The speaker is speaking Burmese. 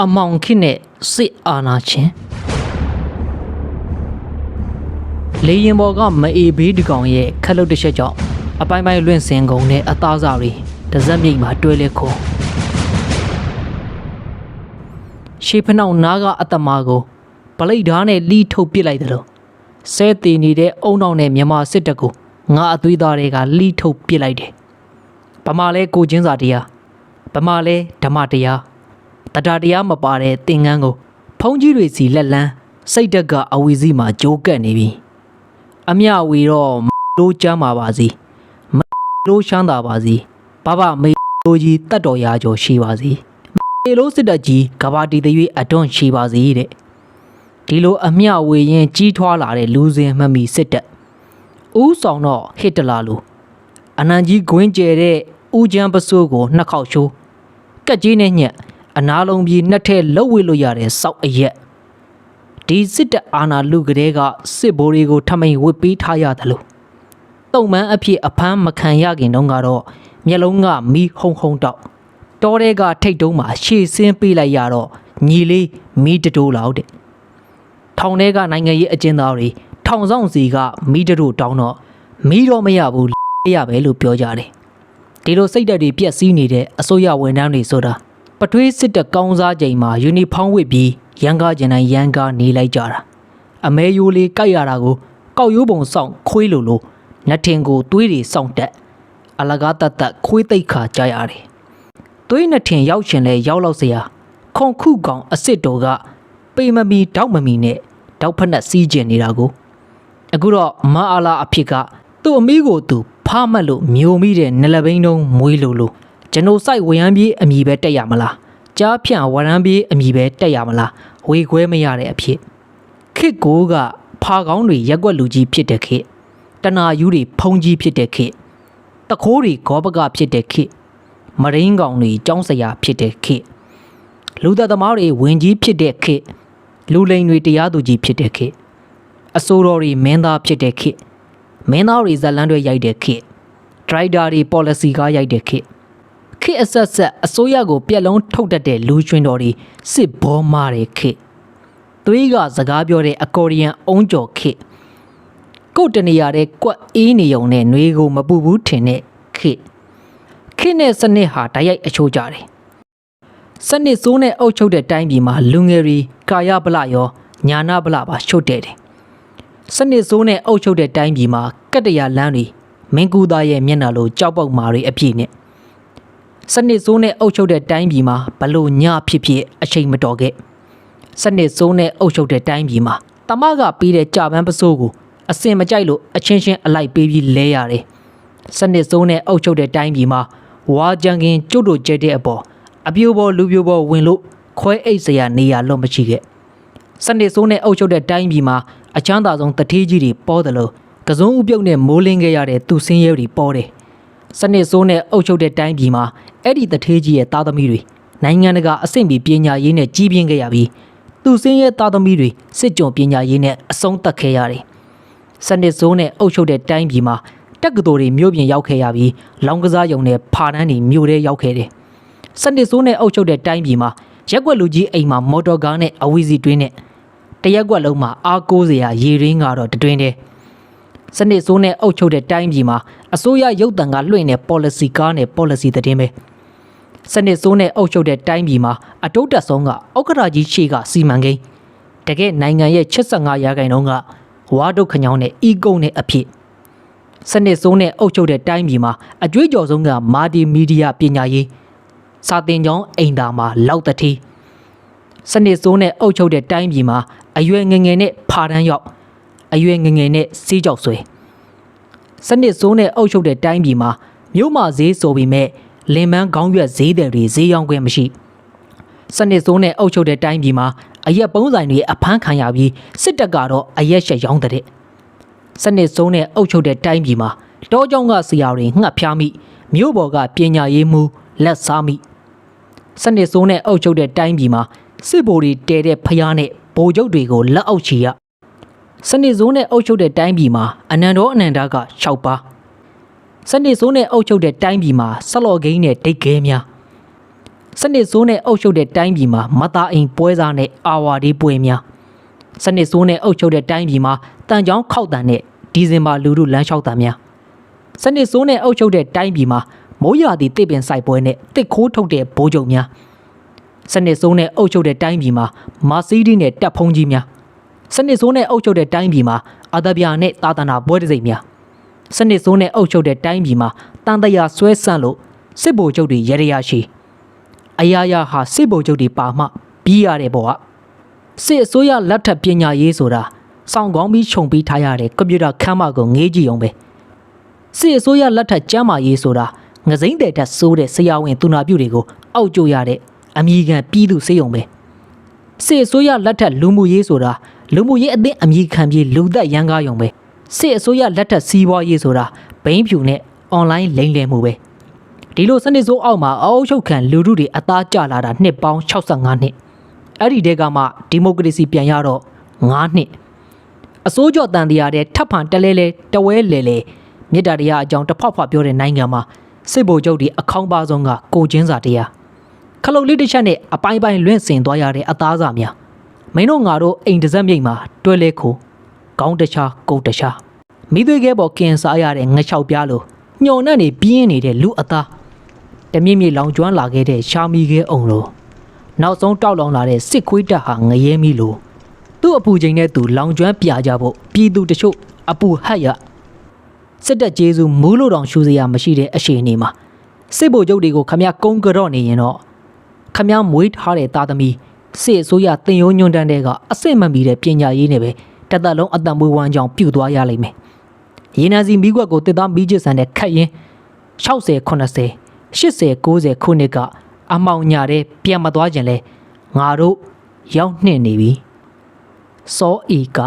အမောင်ခေတ်နဲ့စစ်အာဏာရှင်လေရင်ပေါ်ကမအေဘေးတကောင်ရဲ့ခက်လုတ်တစ်ချက်ကြောင့်အပိုင်းပိုင်းလွင့်စင်ကုန်နဲ့အသားစားတွေတစ်စက်မြိတ်မှာတွဲလဲခုံရှေးဖနှောက်နားကအတမာကိုပလိတ်ဓားနဲ့လီးထုတ်ပစ်လိုက်တယ်လို့ဆဲတည်နေတဲ့အုံနောက်နဲ့မြန်မာစစ်တပ်ကိုငါအသွေးသားတွေကလီးထုတ်ပစ်လိုက်တယ်ဗမာလဲကိုချင်းစာတရားဗမာလဲဓမ္မတရား တတာတရားမပါတဲ့သင်္ကန်းကိုဖုံးကြီးတွေစီလက်လန်းစိတ်တက်ကအဝီစီမှာကြိုးကပ်နေပြီအမြဝီတော့မလို့ချမ်းပါပါစီမလို့ရှမ်းသာပါစီဘဘမေလို့ကြီးတတ်တော်ရာကျော်ရှိပါစီမေလို့စစ်တက်ကြီးကဘာတီတရွေအတွန်းရှိပါစီတဲ့ဒီလိုအမြဝေရင်ကြီးထွားလာတဲ့လူစဉ်မှတ်မိစစ်တက်ဦးဆောင်တော့ဟစ်တလာလူအနန်ကြီးဂွင်းကျဲတဲ့ဦးချမ်းပစိုးကိုနှစ်ခေါက်ရှိုးကက်ကြီးနဲ့ညက် အနာလုံးပြီးနှစ်ထဲလှုပ်ဝေလို့ရတဲ့စောက်အရက်ဒီစစ်တပ်အာဏာလူကလေးကစစ်ဘိုးတွေကိုထမိန်ဝစ်ပေးထားရတယ်လို့တုံမန်းအဖြစ်အဖမ်းမခံရခင်တုန်းကတော့မျက်လုံးကမီးဟုံဟုံတောက်တောထဲကထိတ်တုံးမှာရှေ့ဆင်းပေးလိုက်ရတော့ညီလေးမီးတတိုးလောက်တဲ့ထောင်ထဲကနိုင်ငံရေးအကျဉ်းသားတွေထောင်ဆောင်စီကမီးတတိုးတောင်းတော့မီးတော့မရဘူးရပဲလို့ပြောကြတယ်ဒီလိုစိတ်ဓာတ်တွေပြက်စီးနေတဲ့အစိုးရဝန်ထမ်းတွေဆိုတာ ပထွေးစစ်တပ်ကောင်းစားချိန်မှာယူနီဖောင်းဝတ်ပြီးရန်ကားကျင်တိုင်းရန်ကားနေလိုက်ကြတာအမဲယိုးလေးကြိုက်ရတာကိုကောက်ရိုးပုံဆောင်ခွေးလိုလိုနှထင်ကိုတွေးတွေစောင့်တက်အလကားတတ်တတ်ခွေးသိပ်ခါကြရတယ်သွေးနှထင်ရောက်ရှင်လဲရောက်လောက်စရာခုံခုကောင်အစ်စ်တော်ကပေမမီတောက်မမီနဲ့တောက်ဖက်နဲ့စီးကျင်နေတာကိုအခုတော့မအားလာအဖြစ်ကသူ့အမီးကိုသူဖားမှတ်လို့မျိုးမိတဲ့နလဘိန်းတုံးမွေးလိုလို ကျွန်တော်စိုက်ဝရမ်းပြေးအမိပဲတက်ရမလားကြားဖြန့်ဝရမ်းပြေးအမိပဲတက်ရမလားဝေခွဲမရတဲ့အဖြစ်ခစ်ကိုကဖာကောင်းတွေရက်ွက်လူကြီးဖြစ်တဲ့ခေတ်တနာယူတွေဖုံကြီးဖြစ်တဲ့ခေတ်တခိုးတွေဂောပကဖြစ်တဲ့ခေတ်မရင်းကောင်တွေចောင်းစရာဖြစ်တဲ့ခေတ်လူသက်သမားတွေဝင်ကြီးဖြစ်တဲ့ခေတ်လူလိန်တွေတရားသူကြီးဖြစ်တဲ့ခေတ်အစိုးရတွေမင်းသားဖြစ်တဲ့ခေတ်မင်းသားတွေဇက်လန်းတွေရိုက်တဲ့ခေတ်ဒရိုက်တာတွေ policy ကားရိုက်တဲ့ခေတ် ခေတ်အဆက်ဆက်အစိုးရကိုပြက်လုံးထုတ်တတ်တဲ့လူကျွင်းတော်တွေစစ်ဘောမာတဲ့ခေတ်သွေးကစကားပြောတဲ့အကော်ဒီယန်အုံးကျော်ခေတ်ကိုတ်တနေရတဲ့ကွက်အေးနေုံနဲ့နှွေးကိုမပူဘူးထင်တဲ့ခေတ်ခေတ်နဲ့စနစ်ဟာတိုက်ရိုက်အချိုးကြတယ်စနစ်စိုးနဲ့အုပ်ချုပ်တဲ့တိုင်းပြည်မှာလူငယ်တွေကာယဗလရောညာနာဗလပါရှုတ်တဲ့တယ်စနစ်စိုးနဲ့အုပ်ချုပ်တဲ့တိုင်းပြည်မှာကတ္တရာလမ်းတွေမင်းကူသားရဲ့မျက်နှာလိုကြောက်ပေါက်မာတွေအပြည့်နဲ့ စနစ်ဆိုးနဲ့အုပ်ချုပ်တဲ့တိုင်းပြည်မှာဘလို့ညဖြစ်ဖြစ်အချိန်မတော်ခဲ့စနစ်ဆိုးနဲ့အုပ်ချုပ်တဲ့တိုင်းပြည်မှာတမကပေးတဲ့ကြာပန်းပစိုးကိုအစင်မကြိုက်လို့အချင်းချင်းအလိုက်ပေးပြီးလဲရတယ်စနစ်ဆိုးနဲ့အုပ်ချုပ်တဲ့တိုင်းပြည်မှာဝါကြံကင်ကျုပ်တို့ကျဲတဲ့အပေါ်အပြိုပေါ်လူပြိုပေါ်ဝင်လို့ခွဲအိတ်စရာနေရာလုံးမရှိခဲ့စနစ်ဆိုးနဲ့အုပ်ချုပ်တဲ့တိုင်းပြည်မှာအချမ်းသာဆုံးတထေးကြီးတွေပေါ်တယ်လို့ကစုံဥပြုတ်နဲ့မိုးလင်းခဲ့ရတဲ့သူစင်းရဲတွေပေါ်တယ် စနစ်ဆိုးနဲ့အုပ်ချုပ်တဲ့တိုင်းပြည်မှာအဲ့ဒီတထေးကြီးရဲ့သားသမီးတွေနိုင်ငံတကာအဆင့်မီပညာရေးနဲ့ကြီးပြင်းခဲ့ရပြီးသူစင်းရဲ့သားသမီးတွေစစ်ကြုံပညာရေးနဲ့အဆုံးသတ်ခဲ့ရတယ်။စနစ်ဆိုးနဲ့အုပ်ချုပ်တဲ့တိုင်းပြည်မှာတက္ကသိုလ်တွေမြို့ပြင်ရောက်ခဲ့ရပြီးလောင်းကစားရုံနဲ့ဖာတန်းတွေမြို့ထဲရောက်ခဲ့တယ်။စနစ်ဆိုးနဲ့အုပ်ချုပ်တဲ့တိုင်းပြည်မှာရက်ွက်လူကြီးအိမ်မှာမော်တော်ကားနဲ့အဝီစီတွင်းနဲ့တရက်ကွက်လုံးမှာအားကိုးစရာရေရင်းကတော့တတွင်းတည်း စနစ်ဆိုးနဲ့အုပ်ချုပ်တဲ့တိုင်းပြည်မှာအစိုးရရုပ်တံကလွှင့်တဲ့ policy ကားနဲ့ policy သတင်းပဲစနစ်ဆိုးနဲ့အုပ်ချုပ်တဲ့တိုင်းပြည်မှာအတုတ်တက်ဆုံးကဥက္ကရာကြီးရှေ့ကစီမံကိန်းတကယ်နိုင်ငံရဲ့85ရာခိုင်နှုန်းကဝါဒုတ်ခညောင်းနဲ့ဤကုန်းနဲ့အဖြစ်စနစ်ဆိုးနဲ့အုပ်ချုပ်တဲ့တိုင်းပြည်မှာအကျွေးကြော်ဆုံးကမာဒီမီဒီယာပညာရေးစာတင်ကျောင်းအိမ်သာမှာလောက်တတိစနစ်ဆိုးနဲ့အုပ်ချုပ်တဲ့တိုင်းပြည်မှာအရွယ်ငယ်ငယ်နဲ့ဖာတန်းရောက် အရွယ်ငငယ်နဲ့စီးကြောက်ဆွဲစနစ်ဆိုးနဲ့အုပ်ချုပ်တဲ့တိုင်းပြည်မှာမြို့မဈေးဆိုပေမဲ့လင်မန်းခေါင်းရွက်ဈေးတယ်တွေဈေးရောင်းခွင့်မရှိစနစ်ဆိုးနဲ့အုပ်ချုပ်တဲ့တိုင်းပြည်မှာအရက်ပုံးဆိုင်တွေအဖမ်းခံရပြီးစစ်တပ်ကတော့အရက်ရှက်ရောင်းတဲ့စနစ်ဆိုးနဲ့အုပ်ချုပ်တဲ့တိုင်းပြည်မှာတောကြောင်ကဆရာတွေငှက်ဖျားမိမြို့ပေါ်ကပညာရေးမှူးလက်စားမိစနစ်ဆိုးနဲ့အုပ်ချုပ်တဲ့တိုင်းပြည်မှာစစ်ဗိုလ်တွေတဲတဲ့ဖျားနဲ့ဗိုလ်ချုပ်တွေကိုလက်အောက်ချီရ စနစ်ဆိုးနဲ့အုပ်ချုပ်တဲ့တိုင်းပြည်မှာအနန္တောအနန္တက6ပါးစနစ်ဆိုးနဲ့အုပ်ချုပ်တဲ့တိုင်းပြည်မှာဆက်လော်ဂိမ်းနဲ့ဒိတ်ခဲများစနစ်ဆိုးနဲ့အုပ်ချုပ်တဲ့တိုင်းပြည်မှာမသားအိမ်ပွဲစားနဲ့အာဝါဒီပွဲများစနစ်ဆိုးနဲ့အုပ်ချုပ်တဲ့တိုင်းပြည်မှာတန်ချောင်းခောက်တန်နဲ့ဒီဇင်ဘာလူလူလမ်းလျှောက်တန်များစနစ်ဆိုးနဲ့အုပ်ချုပ်တဲ့တိုင်းပြည်မှာမိုးရွာသည့်တစ်ပင်ဆိုင်ပွဲနဲ့တစ်ခိုးထုတ်တဲ့ဘိုးချုပ်များစနစ်ဆိုးနဲ့အုပ်ချုပ်တဲ့တိုင်းပြည်မှာမာစီးဒီနဲ့တပ်ဖုံးကြီးများ စနစ်ဆိုးနဲ့အုပ်ချုပ်တဲ့တိုင်းပြည်မှာအာဒဗျာနဲ့သာသနာပွဲတစ်စိမ်များစနစ်ဆိုးနဲ့အုပ်ချုပ်တဲ့တိုင်းပြည်မှာတန်တရာဆွဲဆန့်လို့စစ်ဗိုလ်ချုပ်တွေရရရရှိအရာရာဟာစစ်ဗိုလ်ချုပ်တွေပါမှပြီးရတဲ့ဘောကစစ်အစိုးရလက်ထပ်ပညာရေးဆိုတာစောင့်ကောင်းပြီးခြုံပြီးထားရတဲ့ကွန်ပျူတာခမ်းမကိုငေးကြည့်အောင်ပဲစစ်အစိုးရလက်ထပ်ကျမ်းမာရေးဆိုတာငစိမ့်တဲ့တက်ဆိုးတဲ့ဆရာဝန်သူနာပြုတွေကိုအောက်ကျရတဲ့အမိခံပြည်သူစေယုံပဲ စစ်အစိုးရလက်ထပ်လူမှုရေးဆိုတာလူမှုရေးအသင်းအမိခံပြီးလူသက်ရန်ကားယုံပဲစစ်အစိုးရလက်ထက်စီးပွားရေးဆိုတာဘိန်းဖြူနဲ့အွန်လိုင်းလိမ်လည်မှုပဲဒီလိုစနစ်စိုးအောက်မှာအအုပ်ချုပ်ခံလူထုတွေအသားကျလာတာနှစ်ပေါင်း65နှစ်အဲ့ဒီတဲကမှဒီမိုကရေစီပြန်ရတော့9နှစ်အစိုးကြောတန်တရားတဲ့ထပ်ဖန်တလဲလဲတဝဲလဲလဲမြေတားတရားအကြောင်းတစ်ဖောက်ဖောက်ပြောတဲ့နိုင်ငံမှာစစ်ဗိုလ်ချုပ်တွေအခေါင်းပါဆုံးကကိုချင်းစာတရား ခလုတ်လေးတစ်ချက်နဲ့အပိုင်းပိုင်းလွင့်စင်သွားရတဲ့အသားစာများမင်းတို့ငါတို့အိမ်တစ်စက်မြိတ်မှာတွဲလဲခိုကောင်းတခြားကုတ်တခြားမိသွေးကဲပေါ်ကင်စားရတဲ့ငှက်ချောက်ပြားလိုညှော်နှံ့နေပြင်းနေတဲ့လူအသားတမြင့်မြင့်လောင်ကျွမ်းလာခဲ့တဲ့ရှာမီခဲအုံလိုနောက်ဆုံးတောက်လောင်လာတဲ့စစ်ခွေးတက်ဟာငရဲမီလိုသူ့အပူချိန်နဲ့သူလောင်ကျွမ်းပြကြဖို့ပြည်သူတချို့အပူဟတ်ရစစ်တပ်ကျေးဇူးမူးလို့တောင်ရှူစရာမရှိတဲ့အရှိန်နေမှာစစ်ဗိုလ်ချုပ်တွေကိုခမရကုန်းကြော့နေရင်တော့ခ မရမွေးထားတဲ့သားသမီးစစ်အစိုးရတင်ယုံညွန့်တန်းတဲ့ကအစစ်မမီတဲ့ပညာရေးနဲ့ပဲတသက်လုံးအတံမွေးဝမ်းကြောင်းပြုတ်သွားရလိမ့်မယ်။ရေနံစီမိကွက်ကိုတစ်သားမီးချစ်ဆန်တဲ့ခတ်ရင်60 80 80 90ခုနှစ်ကအမောင်ညာတဲ့ပြန်မသွားခြင်းလဲငါတို့ရောက်နှင့်နေပြီ။စောအီက